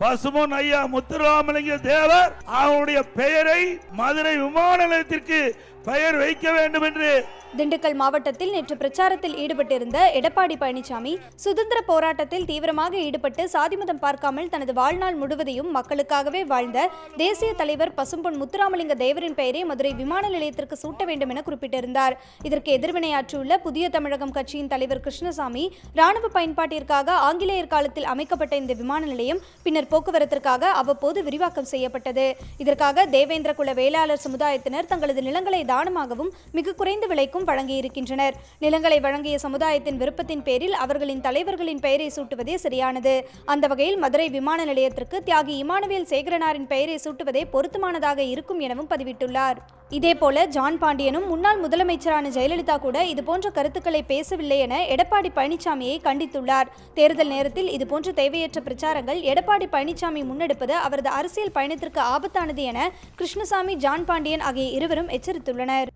பசுமன் ஐயா முத்துராமலிங்க தேவர் அவருடைய பெயரை மதுரை விமான நிலையத்திற்கு பெயர் வைக்க வேண்டும் என்று திண்டுக்கல் மாவட்டத்தில் நேற்று பிரச்சாரத்தில் ஈடுபட்டிருந்த எடப்பாடி பழனிசாமி சுதந்திர போராட்டத்தில் தீவிரமாக ஈடுபட்டு சாதிமதம் பார்க்காமல் தனது வாழ்நாள் முழுவதையும் மக்களுக்காகவே வாழ்ந்த தேசிய தலைவர் பசும்பொன் முத்துராமலிங்க தேவரின் பெயரை மதுரை விமான நிலையத்திற்கு சூட்ட வேண்டும் என குறிப்பிட்டிருந்தார். இதற்கு எதிர்வினையாற்றியுள்ள புதிய தமிழகம் கட்சியின் தலைவர் கிருஷ்ணசாமி ராணுவ பயன்பாட்டிற்காக ஆங்கிலேயர் காலத்தில் அமைக்கப்பட்ட இந்த விமான நிலையம் பின்னர் போக்குவரத்திற்காக அவ்வப்போது விரிவாக்கம் செய்யப்பட்டது. இதற்காக தேவேந்திர குல வேளாளர் சமுதாயத்தினர் தங்களது நிலங்களை தானமாகவும் மிக குறைந்த விலைக்கும் வழங்கியிருக்கின்றனர். நிலங்களை வழங்கிய சமுதாயத்தின் விருப்பத்தின் பேரில் அவர்களின் தலைவர்களின் பெயரை சூட்டுவதே சரியானது. அந்த வகையில் மதுரை விமான நிலையத்திற்கு தியாகி இமானுவேல் சேகரனாரின் பெயரை சூட்டுவதே பொருத்தமானதாக இருக்கும் எனவும் பதிவிட்டுள்ளார். இதேபோல ஜான் பாண்டியனும் முன்னாள் முதலமைச்சரான ஜெயலலிதா கூட இதுபோன்ற கருத்துக்களை பேசவில்லை என எடப்பாடி பழனிசாமியை கண்டித்துள்ளார். தேர்தல் நேரத்தில் இதுபோன்ற தேவையற்ற பிரச்சாரங்கள் எடப்பாடி பழனிசாமி முன்னெடுப்பது அவரது அரசியல் பயணத்திற்கு ஆபத்தானது என கிருஷ்ணசாமி ஜான் பாண்டியன் ஆகிய இருவரும் எச்சரித்துள்ளனர்.